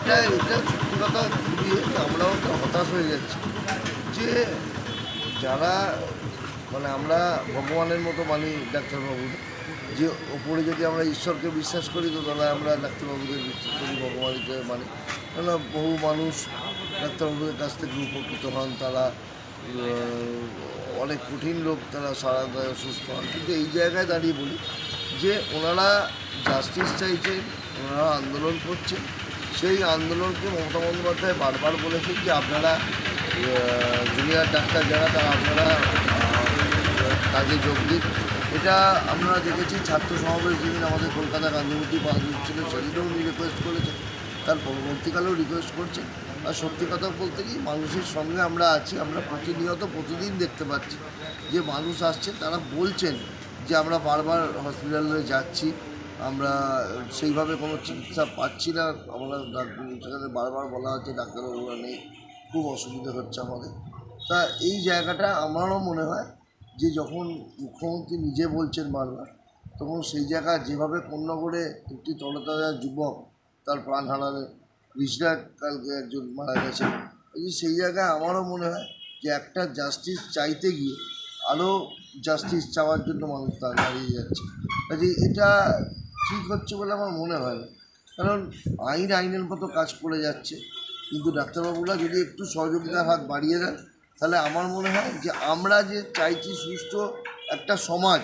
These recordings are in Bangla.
এটা এটা সত্যি কথা আমরাও তো হতাশ হয়ে যাচ্ছি যে যারা মানে আমরা ভগবানের মতো মানি ডাক্তারবাবু, যে ওপরে যদি আমরা ঈশ্বরকে বিশ্বাস করি, তো তাহলে আমরা ডাক্তারবাবুদের বিশ্বাস করি ভগবানকে মানি। কেননা বহু মানুষ ডাক্তারবাবুদের কাছ থেকে উপকৃত হন, তারা অনেক কঠিন রোগ, তারা সারা সুস্থ হন। কিন্তু এই জায়গায় দাঁড়িয়ে বলি যে, ওনারা জাস্টিস চাইছেন, ওনারা আন্দোলন করছেন সেই আন্দোলনকে মমতা বন্দ্যোপাধ্যায় বারবার বলেছেন যে আপনারা জুনিয়র ডাক্তার যারা, তারা আপনারা কাজে যোগ দিন। এটা আমরা দেখেছি ছাত্র সমাবেশ যেদিন আমাদের কলকাতা গান্ধীমূর্তি পাঁচ ছিল সেদিনও উনি রিকোয়েস্ট করেছেন। তার পরবর্তীকালেও রিকোয়েস্ট করছেন। আর সত্যি কথা বলতে কি, মানুষের সঙ্গে আমরা আছি, আমরা প্রতিনিয়ত প্রতিদিন দেখতে পাচ্ছি। যে মানুষ আসছে, তারা বলছেন যে আমরা বারবার হসপিটালে যাচ্ছি। আমরা সেইভাবে কোনো চিকিৎসা পাচ্ছি না। আমরা সেখানে বারবার বলা হচ্ছে, ডাক্তারবাবুরা নেই। খুব অসুবিধা হচ্ছে আমাদের। তা এই জায়গাটা আমারও মনে হয় যে যখন মুখ্যমন্ত্রী নিজে বলছেন বারবার, তখন সেই জায়গা যেভাবে করে একটি তরতাজা যুবক তার প্রাণ হারালে রিসরাট কালকে একজন মারা গেছে সেই জায়গায় আমারও মনে হয় যে একটা জাস্টিস চাইতে গিয়ে আরও জাস্টিস চাওয়ার জন্য মানুষ তার দাঁড়িয়ে যাচ্ছে। কাজে এটা ঠিক হচ্ছে বলে আমার মনে হয় না। কারণ আইন আইনের মতো কাজ করে যাচ্ছে। কিন্তু ডাক্তারবাবুরা যদি একটু সহযোগিতার হাত বাড়িয়ে দেন, তাহলে আমার মনে হয় যে আমরা যে চাইছি সুস্থ একটা সমাজ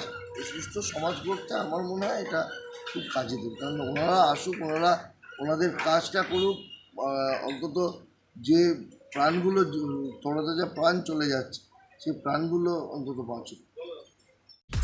সুস্থ সমাজ করতে আমার মনে হয় এটা খুব কাজে দেবে। কারণ ওনারা আসুক, ওনারা ওনাদের কাজটা করুক অন্তত যে প্রাণগুলো তোলাতে যা প্রাণ চলে যাচ্ছে সেই প্রাণগুলো অন্তত বাঁচুক।